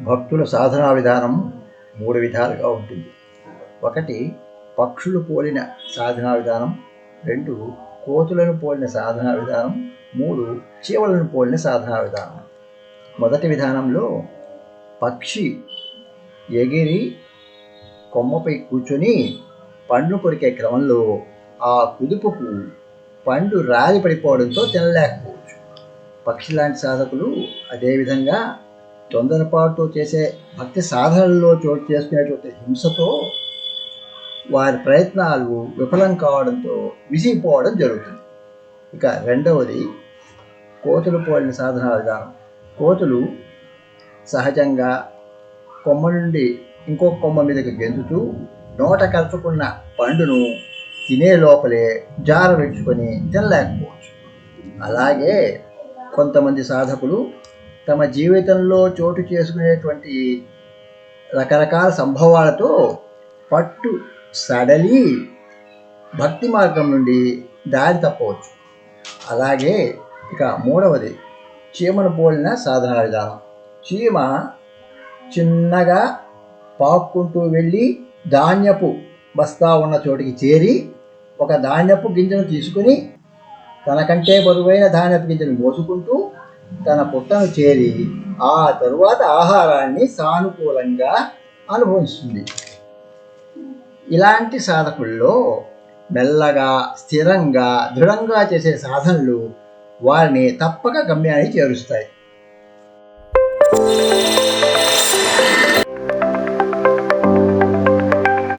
భక్తుల సాధనా విధానం మూడు విధాలుగా ఉంటుంది. ఒకటి పక్షులు పోలిన సాధనా విధానం. రెండు కోతులను పోలిన సాధనా విధానం. మూడు చీవలను పోలిన సాధనా విధానం. మొదటి విధానంలో పక్షి ఎగిరి కొమ్మపై కూర్చొని పండ్లు కొరికే క్రమంలో ఆ కుదుపుకు పండు రాలి పడిపోవడంతో తినలేకపోవచ్చు. పక్షి లాంటి సాధకులు అదేవిధంగా తొందరపాటు చేసే భక్తి సాధనల్లో చోటు చేసుకునేటువంటి హింసతో వారి ప్రయత్నాలు విఫలం కావడంతో విసిగిపోవడం జరుగుతుంది. ఇక రెండవది కోతులు పోలిన సాధన విధానం కోతులు సహజంగా కొమ్మ నుండి ఇంకో కొమ్మ మీదకి గెంతుతూ నోట కలుపుకున్న పండును తినే లోపలే జార పెట్టుకొని తినలేకపోవచ్చు. అలాగే కొంతమంది సాధకులు తమ జీవితంలో చోటు చేసుకునేటువంటి రకరకాల సంభవాలతో పట్టు సడలి భక్తి మార్గం నుండి దారి తప్పవచ్చు. అలాగే ఇక మూడవది చీమను పోలిన సాధన విధానం. చీమ చిన్నగా పాక్కుంటూ వెళ్ళి ధాన్యపు బస్తా ఉన్న చోటికి చేరి ఒక ధాన్యపు గింజను తీసుకుని తనకంటే బరువైన ధాన్యపు గింజను మోసుకుంటూ తన పుట్టను చేరి ఆ తరువాత ఆహారాన్ని సానుకూలంగా అనుభవిస్తుంది. ఇలాంటి సాధకుల్లో మెల్లగా స్థిరంగా దృఢంగా చేసే సాధనలు వారిని తప్పక గమ్యాన్ని చేరుస్తాయి.